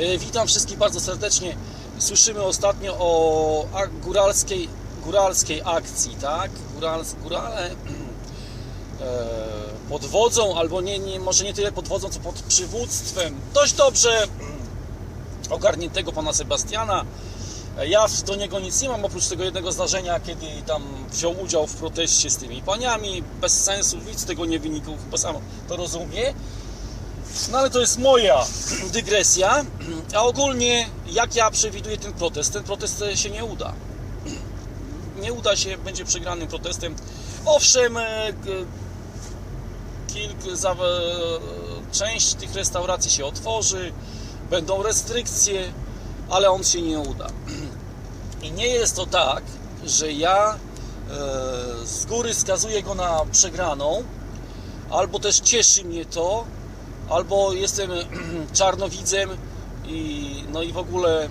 E, Witam wszystkich bardzo serdecznie. Słyszymy ostatnio o góralskiej, góralskiej akcji, tak? Górals, górale e, pod wodzą, albo nie, nie, może nie tyle pod wodzą, co pod przywództwem dość dobrze ogarniętego pana Sebastiana. E, Ja do niego nic nie mam, oprócz tego jednego zdarzenia, kiedy tam wziął udział w proteście z tymi paniami. Bez sensu, nic z tego nie wynikło, chyba sam to rozumie. No ale to jest moja dygresja. A ogólnie, jak ja przewiduję ten protest? Ten protest się nie uda. Nie uda się, będzie przegranym protestem. Owszem, e, kilk, za, e, część tych restauracji się otworzy, będą restrykcje, ale on się nie uda. I nie jest to tak, że ja e, z góry skazuję go na przegraną, albo też cieszy mnie to, albo jestem czarnowidzem i no i w ogóle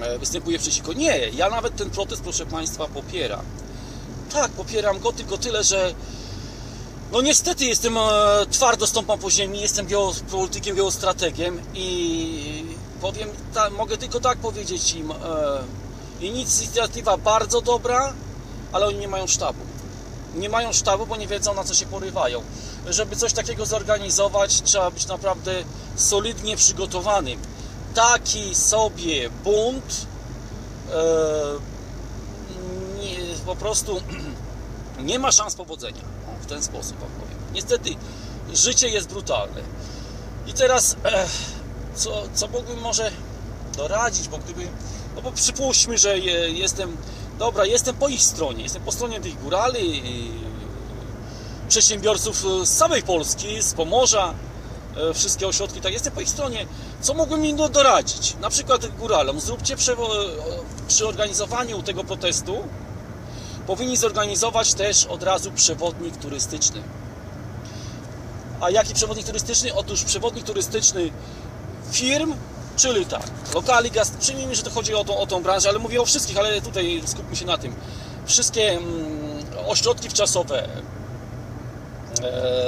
e, występuję przeciwko. Nie, ja nawet ten protest, proszę Państwa, popieram. Tak, popieram go, tylko tyle, że no niestety jestem, e, twardo stąpam po ziemi, jestem geopolitykiem, geostrategiem i powiem, ta, mogę tylko tak powiedzieć im, e, inicjatywa bardzo dobra, ale oni nie mają sztabu. Nie mają sztabu, bo nie wiedzą na co się porywają. Żeby coś takiego zorganizować, trzeba być naprawdę solidnie przygotowanym. Taki sobie bunt e, nie, po prostu nie ma szans powodzenia. W ten sposób wam powiem. Niestety, życie jest brutalne. I teraz, e, co, co mógłbym może doradzić, bo gdyby, no bo przypuśćmy, że je, jestem, dobra, jestem po ich stronie, jestem po stronie tych górali, e, przedsiębiorców z całej Polski, z Pomorza, e, wszystkie ośrodki, tak, jestem po ich stronie. Co mógłbym im do- doradzić? Na przykład góralom, zróbcie przewo- przy organizowaniu tego protestu, powinni zorganizować też od razu przewodnik turystyczny. A jaki przewodnik turystyczny? Otóż przewodnik turystyczny firm, czyli tak, lokali, gast... przyjmijmy, że to chodzi o tą, o tą branżę, ale mówię o wszystkich, ale tutaj skupmy się na tym. Wszystkie mm, ośrodki wczasowe, e,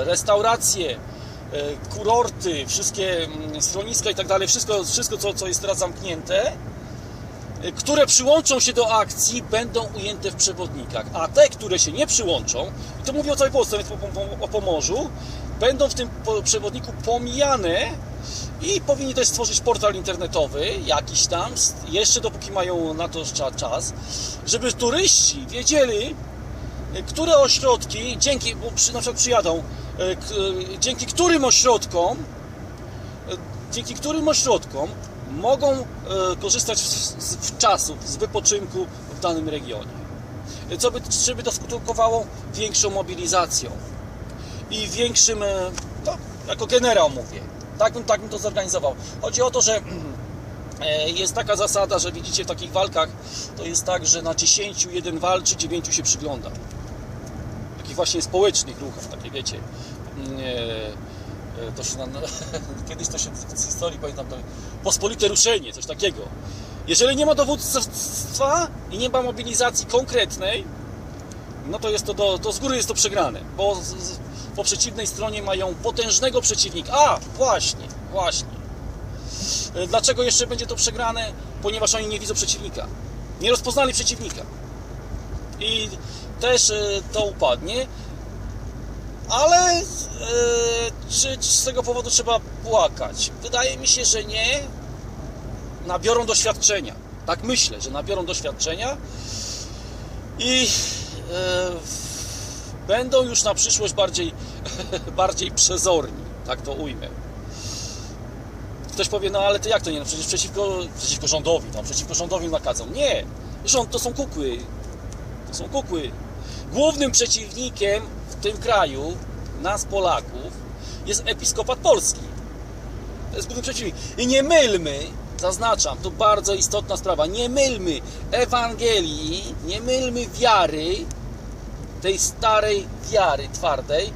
restauracje, e, kurorty, wszystkie mm, schroniska i tak dalej, wszystko, wszystko co, co jest teraz zamknięte, e, które przyłączą się do akcji, będą ujęte w przewodnikach, a te, które się nie przyłączą, i to mówię o całej Polsce, więc o Pomorzu, będą w tym przewodniku pomijane i powinni też stworzyć portal internetowy, jakiś tam, jeszcze dopóki mają na to cza- czas, żeby turyści wiedzieli, e, które ośrodki, dzięki, bo przy, na przykład przyjadą, e, e, dzięki którym ośrodkom, e, dzięki którym ośrodkom mogą e, korzystać z, czasu, z wypoczynku w danym regionie. E, Co by, żeby to skutkowało większą mobilizacją i większym, e, no, jako generał mówię, tak bym, tak bym to zorganizował. Chodzi o to, że e, jest taka zasada, że widzicie w takich walkach, to jest tak, że na 10 jeden walczy, 9 się przygląda. Właśnie społecznych ruchach, takie wiecie. mm, e, To się kiedyś to się z historii pamiętam, to pospolite ruszenie, coś takiego. Jeżeli nie ma dowództwa i nie ma mobilizacji konkretnej, no to jest to, do, to z góry jest to przegrane, bo z, z, po przeciwnej stronie mają potężnego przeciwnika. A, właśnie, właśnie. E, Dlaczego jeszcze będzie to przegrane? Ponieważ oni nie widzą przeciwnika. Nie rozpoznali przeciwnika. I też e, to upadnie. Ale e, czy, z tego powodu trzeba płakać? Wydaje mi się, że nie. Nabiorą doświadczenia. Tak myślę, że nabiorą doświadczenia i e, będą już na przyszłość bardziej, bardziej przezorni, tak to ujmę. Ktoś powie, no ale to jak to nie, no przecież przeciwko, przeciwko rządowi, no przeciwko rządowi nakadzą. Nie, rząd to są kukły, to są kukły. Głównym przeciwnikiem w tym kraju, nas Polaków, jest episkopat polski. To jest główny przeciwnik. I nie mylmy, zaznaczam, to bardzo istotna sprawa, nie mylmy Ewangelii, nie mylmy wiary, tej starej wiary twardej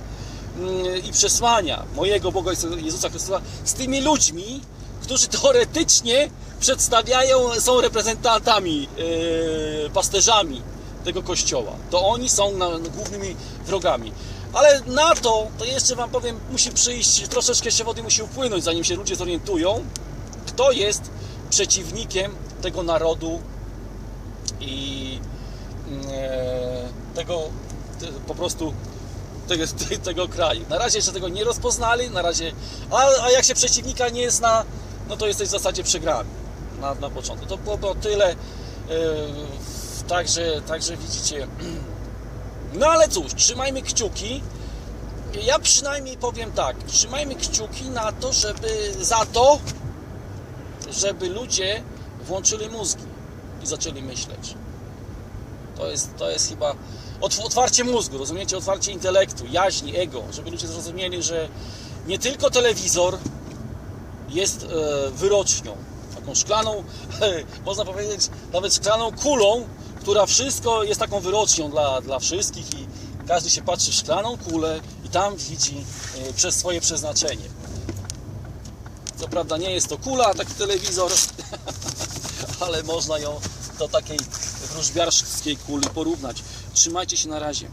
mm, i przesłania mojego Boga Jezusa Chrystusa z tymi ludźmi, którzy teoretycznie przedstawiają, są reprezentantami, yy, pasterzami tego kościoła. To oni są głównymi wrogami. Ale na to, to jeszcze Wam powiem, musi przyjść, troszeczkę się wody musi upłynąć, zanim się ludzie zorientują, kto jest przeciwnikiem tego narodu i e, tego te, po prostu tego, te- tego kraju. Na razie jeszcze tego nie rozpoznali, na razie, a, a jak się przeciwnika nie zna, no to jesteś w zasadzie przegrany na, na początku. To było, było tyle, e, także, także widzicie. No ale cóż, trzymajmy kciuki. Ja przynajmniej powiem tak, trzymajmy kciuki na to, żeby za to, żeby ludzie włączyli mózgi i zaczęli myśleć. To jest, to jest chyba otw- otwarcie mózgu, rozumiecie? Otwarcie intelektu, jaźni, ego, żeby ludzie zrozumieli, że nie tylko telewizor jest e, wyrocznią, taką szklaną, można powiedzieć, nawet szklaną kulą, która wszystko jest taką wyrocznią dla, dla wszystkich i każdy się patrzy w szklaną kulę i tam widzi e, przez swoje przeznaczenie. Co prawda nie jest to kula, taki telewizor, ale można ją do takiej wróżbiarskiej kuli porównać. Trzymajcie się na razie.